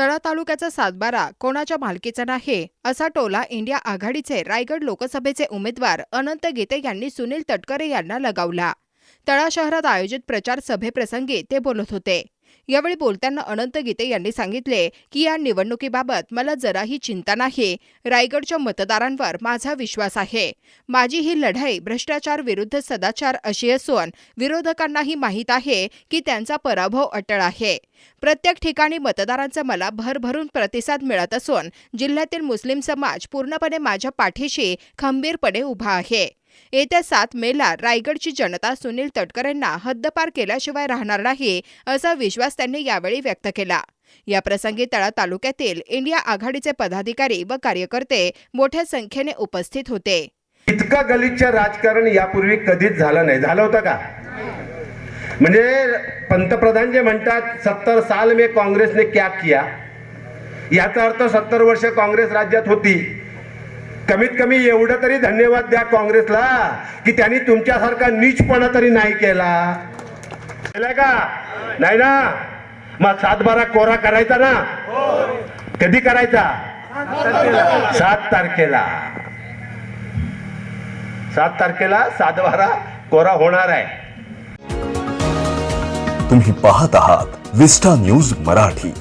तळा तालुक्याचा सातबारा कोणाच्या मालकीचा नाही असा टोला इंडिया आघाडीचे रायगड लोकसभेचे उमेदवार अनंत गीते यांनी सुनील तटकरे यांना लगावला. तळा शहरात आयोजित प्रचार सभेप्रसंगी ते बोलत होते. यावेळी बोलताना अनंत गीते यांनी सांगितले की या निवडणुकीबाबत मला जराही चिंता नाही. रायगडच्या मतदारांवर माझा विश्वास आहे. माझी ही लढाई भ्रष्टाचार विरुद्ध सदाचार अशी असून विरोधकांनाही माहीत आहे की त्यांचा पराभव अटळ आहे. प्रत्येक ठिकाणी मतदारांचा मला भरभरून प्रतिसाद मिळत असून जिल्ह्यातील मुस्लिम समाज पूर्णपणे माझ्या पाठीशी खंबीरपणे उभा आहे. येत्या सात मेला रायगडची जनता सुनील तटकरेंना हद्दपार केल्याशिवाय राहणार नाही असा विश्वास त्यांनी यावेळी व्यक्त केला. या प्रसंगी तळा तालुक्यातील इंडिया आघाडीचे पदाधिकारी व कार्यकर्ते मोठ्या संख्येने उपस्थित होते. इतकं गलिच्छ राजकारण यापूर्वी कधीच झालं नाही. झालं होतं का? म्हणजे पंतप्रधान जे म्हणतात सत्तर साल में काँग्रेसने क्या किया? याचा अर्थ सत्तर वर्ष काँग्रेस राज्यात होती. कमीत कमी एवढं तरी धन्यवाद द्या काँग्रेसला की त्यांनी तुमच्यासारखा नीचपणा तरी नाही केला. केलाय का? नाही ना? मग सातबारा कोरा करायचा ना? कधी करायचा? सात तारखेला. सात तारखेला सातबारा कोरा होणार आहे. तुम्ही पाहत आहात विस्टा न्यूज मराठी.